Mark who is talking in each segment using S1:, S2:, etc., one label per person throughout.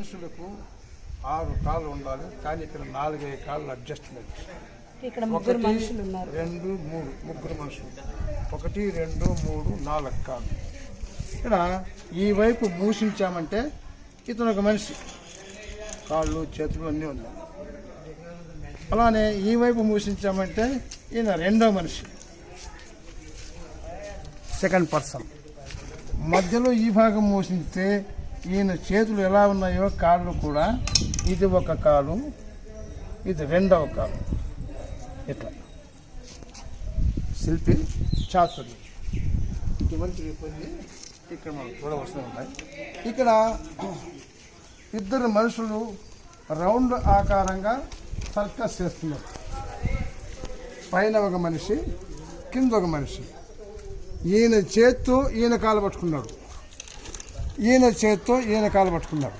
S1: మనుషులకు ఆరు కాళ్ళు ఉండాలి కానీ ఇక్కడ నాలుగైదు కాళ్ళు అడ్జస్ట్మెంట్.
S2: ఇక్కడ ముగ్గురు
S1: ఒకటి
S2: మనుషులు ఉన్నారు.
S1: రెండు మూడు ముగ్గురు మనుషులు. ఒకటి రెండు మూడు నాలుగు కాళ్ళు. ఇక్కడ ఈ వైపు మూసించామంటే ఇతను ఒక మనిషి. కాళ్ళు చేతులు అన్నీ ఉన్నాయి. అలానే ఈ వైపు మూసించామంటే ఈయన రెండో మనిషి. సెకండ్ పర్సన్ మధ్యలో ఈ భాగం మూసిస్తే ఈయన చేతులు ఎలా ఉన్నాయో కాళ్ళు కూడా ఇది ఒక కాలు ఇది రెండవ కాలు. ఇట్లా. శిల్పి చాతుర్యం. ఇటువంటి ఇక్కడ మనం చూడవలసి ఉన్నాయి ఇక్కడ ఇద్దరు మనుషులు రౌండ్ ఆకారంగా సర్కస్ చేస్తున్నారు. పైన ఒక మనిషి కింద ఒక మనిషి. ఈయన చేత్తో ఈయన కాలు పట్టుకున్నాడు. ఈయన చేత్తో ఈయన కాలు పట్టుకున్నాడు.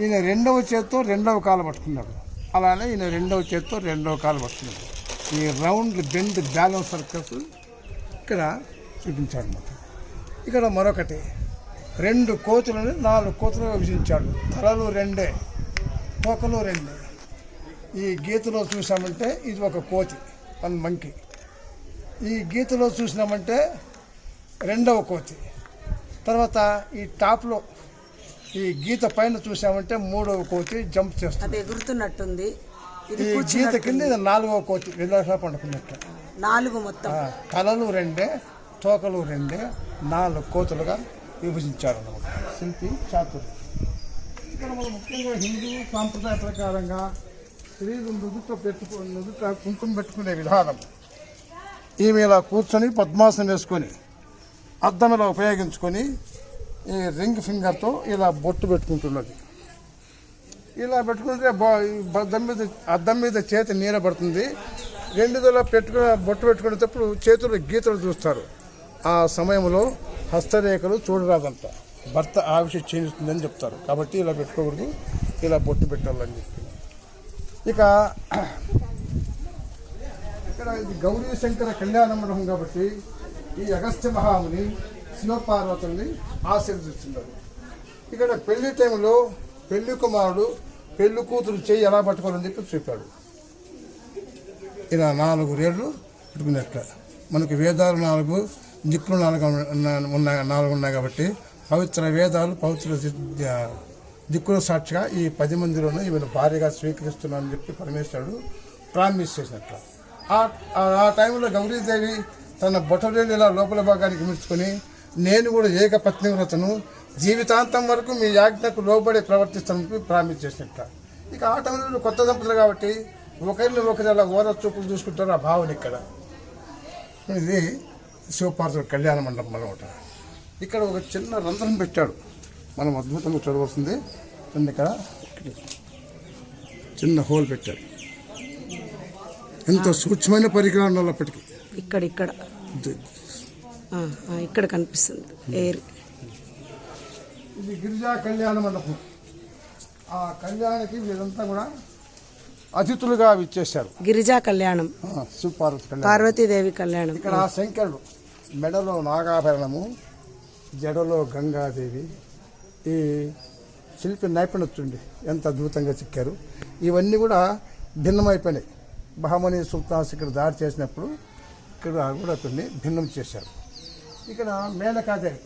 S1: ఈయన రెండవ చేత్తో రెండవ కాలు పట్టుకున్నాడు. అలానే ఈయన రెండవ చేత్తో రెండవ కాలు పట్టుకున్నాడు. ఈ రౌండ్ బెండ్ బ్యాలెన్స్ సర్కస్ ఇక్కడ చూపించాడు అన్నమాట ఇక్కడ మరొకటి. రెండు కోతులను నాలుగు కోతులుగా విభజించాడు. తలలు రెండే తోకలు రెండే. ఈ గీతలో చూసామంటే ఇది ఒక కోతి వన్ మంకి. ఈ గీతలో చూసినామంటే రెండవ కోతి. తర్వాత ఈ టాప్లో ఈ గీత పైన చూసామంటే మూడవ కోతి జంప్ చేస్తుంది.
S2: అది ఎగురుతున్నట్టుంది ఇది
S1: ఈ గీత కింద ఇది నాలుగవ కోతి విలాస పండుకున్నట్టు.
S2: నాలుగు మొత్తం.
S1: ఆ, తలలు రెండే తోకలు రెండే నాలుగు కోతులుగా విభజించారు అన్నమాట. శిల్పి చాతుర్యం ఇక్కడ మనం ముఖ్యంగా హిందూ సాంప్రదాయ ప్రకారంగా స్త్రీలు నుదుట పెట్టుకో నుదుట కుంకుమ పెట్టుకునే విధానం. ఈమె ఇలా కూర్చొని పద్మాసనం వేసుకొని అద్దంలో ఉపయోగించుకొని ఈ రింగ్ ఫింగర్తో ఇలా బొట్టు పెట్టుకుంటున్నది. ఇలా పెట్టుకుంటే అద్దం మీద అద్దం మీద చేతి నీరబడుతుంది రెండుదల పెట్టుకుని బొట్టు పెట్టుకునేటప్పుడు చేతులు గీతలు చూస్తారు. ఆ సమయంలో హస్తరేఖలు చూడరాదంట. భర్త ఆవిష క్షీణిస్తుందని చెప్తారు. కాబట్టి ఇలా పెట్టుకోకూడదు. ఇలా బొట్టు పెట్టాలని చెప్పి. ఇక ఇక్కడ ఇది గౌరీ శంకర కళ్యాణ మండపం కాబట్టి ఈ అగస్త్య మహాముని శివపార్వతుల్ని ఆశీర్వదిస్తున్నారు. ఇక్కడ పెళ్ళి టైంలో పెళ్ళి కుమారుడు పెళ్ళి కూతురు చేయి ఎలా పట్టుకోవాలని చెప్పి చెప్పాడు ఇలా నాలుగు రేళ్ళు పెట్టుకున్నట్ల మనకి వేదాలు నాలుగు దిక్కులు నాలుగు ఉన్న- ఉన్నాయి నాలుగు ఉన్నాయి కాబట్టి పవిత్ర వేదాలు పవిత్ర ది- దిక్కుల సాక్షిగా ఈ పది మందిలోనూ ఈమెను భార్యగా స్వీకరిస్తున్నానని చెప్పి పరమేశ్వరుడు ప్రామిస్ చేసినట్ల ఆ- ఆ టైంలో గౌరీదేవి తన బొటరేలు ఇలా లోపల భాగానికి మెచ్చుకొని నేను కూడా ఏకపత్ని వ్రతను జీవితాంతం వరకు మీ యాజ్ఞకు లోబడి ప్రవర్తిస్తానని ప్రామిస్ చేసినట్ట. ఇక ఆ టైంలో కొత్త దంపతులు కాబట్టి ఒకరిని ఒకరు అలా ఓర చూపులు చూసుకుంటారు ఆ భావన ఇక్కడ. ఇది శివపార్వతుల కళ్యాణ మండపం అనమాట ఇక్కడ ఒక చిన్న రంధ్రం పెట్టాడు. మనం అద్భుతంగా చూడవలసింది. చూడండి ఇక్కడ చిన్న హోల్ పెట్టాడు. ఎంతో సూక్ష్మమైన పరికరాలు ఉన్నప్పటికీ.
S2: ఇక్కడ ఇక్కడ. ఇక్కడ కనిపిస్తుంది. ఎయిర్.
S1: ఇది గిరిజా కళ్యాణ మండపం. ఆ కళ్యాణానికి వీరంతా కూడా అతిథులుగా విచ్చేశారు.
S2: గిరిజా కళ్యాణం. పార్వతీదేవి కళ్యాణం.
S1: ఇక్కడ ఆ శంకరుడు మెడలో నాగాభరణము జడలో గంగాదేవి ఈ శిల్పి నైపుణ్యం చూడండి ఎంత అద్భుతంగా చెక్కారు. ఇవన్నీ కూడా భిన్నమైపోయినాయి. బహమని సుల్తాన్స్ ఇక్కడ దాడి చేసినప్పుడు ఇక్కడ కూడా కొన్ని భిన్నం చేశారు. ఇక్కడ మేనకాదేవి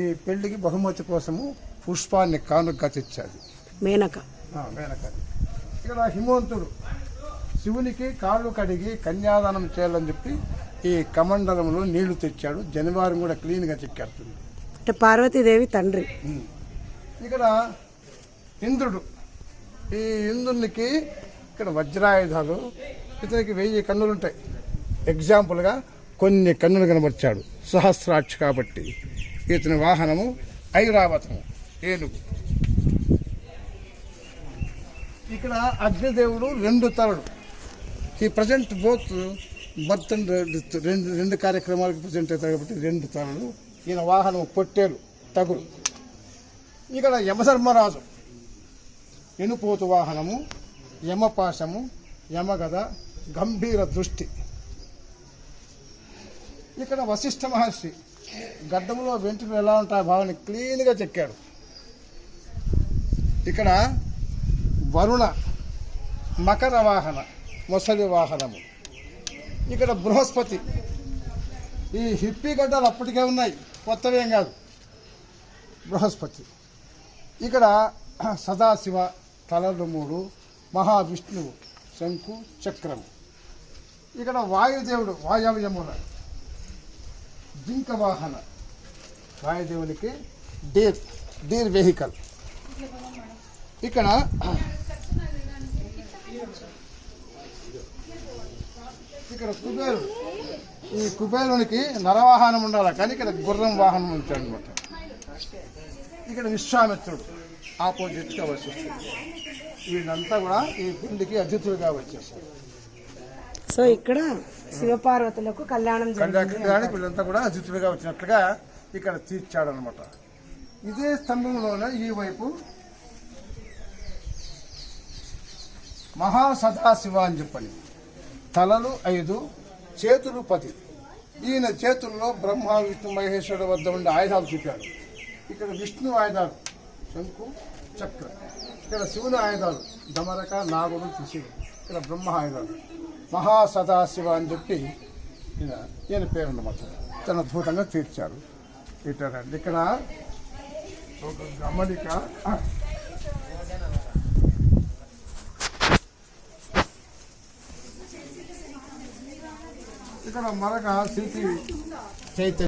S1: ఈ పెళ్ళికి బహుమతి కోసము పుష్పాన్ని కానుకగా తెచ్చాడు
S2: మేనక.
S1: ఆ, మేనకాదేవి ఇక్కడ హిమవంతుడు శివునికి కాళ్ళు కడిగి కన్యాదానం చేయాలని చెప్పి ఈ కమండలంలో నీళ్ళు తెచ్చాడు. జనవారం కూడా క్లీన్గా చెక్కారు
S2: అంటే పార్వతీదేవి తండ్రి.
S1: ఇక్కడ ఇంద్రుడు ఈ ఇంద్రునికి ఇక్కడ వజ్రాయుధాలు ఇతనికి వెయ్యి కన్నులు ఉంటాయి ఎగ్జాంపుల్గా కొన్ని కన్నులు కనబరిచాడు. సహస్రాక్ష కాబట్టి. ఇతని వాహనము ఐరావతము. ఏనుగు. ఇక్కడ అగ్నిదేవుడు రెండు తరుడు ఈ ప్రజెంట్ బోత్ బర్త్ అండ్ రెండు రెండు కార్యక్రమాలకు ప్రజెంట్ అవుతాయి కాబట్టి రెండు తరుడు ఈయన వాహనం పొట్టేలు తగులు. ఇక్కడ యమధర్మరాజు. ఎనుపోతు వాహనము యమపాశము యమగద గంభీర దృష్టి. ఇక్కడ వశిష్ఠ మహర్షి గడ్డంలో వెంట్రుకలు ఎలా ఉంటాయి భావని క్లీన్గా చెక్కాడు. ఇక్కడ వరుణ మకర వాహన మొసలి వాహనము. ఇక్కడ బృహస్పతి. ఈ హిప్పీ గడ్డలు అప్పటికే ఉన్నాయి కొత్తవేం కాదు. బృహస్పతి. ఇక్కడ సదాశివ తలలు మూడు మహావిష్ణువు శంకు చక్రము. ఇక్కడ వాయుదేవుడు వాయవ్యముల జింక వాహన. వాయుదేవునికి డీర్ డీర్ వెహికల్. ఇక్కడ ఇక్కడ కుబేరుడు. ఈ కుబేరునికి నరవాహనం ఉండాలి? కానీ ఇక్కడ గుర్రం వాహనం ఉంచాడు అనమాట ఇక్కడ విశ్వామిత్రుడు ఆపోజిట్గా వచ్చేస్తాడు వీళ్ళంతా కూడా ఈ గుండికి అతిథులుగా వచ్చేస్తారు
S2: సో ఇక్కడ శివపార్వతులకు కళ్యాణం
S1: కళ్యాణానికి వీళ్ళంతా కూడా అతిథులుగా వచ్చినట్లుగా ఇక్కడ తీర్చాడనమాట ఇదే స్తంభంలోనే ఈ వైపు మహాసదాశివ అని చెప్పండి తలలు ఐదు చేతులు పది. ఈయన చేతుల్లో బ్రహ్మ విష్ణు మహేశ్వరుడు వద్ద ఉండే ఆయుధాలు చూపాడు. ఇక్కడ విష్ణు ఆయుధాలు. శంకు చక్ర. ఇక్కడ శివుని ఆయుధాలు. దమరక నాగుడు శిశువు. ఇక్కడ బ్రహ్మ ఆయుధాలు. మహాసదాశివ అని చెప్పి ఈయన ఈయన పేరు అన్నమాట. తన అద్భుతంగా తీర్చారు. ఇటారండి ఇక్కడ ఒక గమనిక. ఇక్కడ మరొక శిల్పి చైతన్య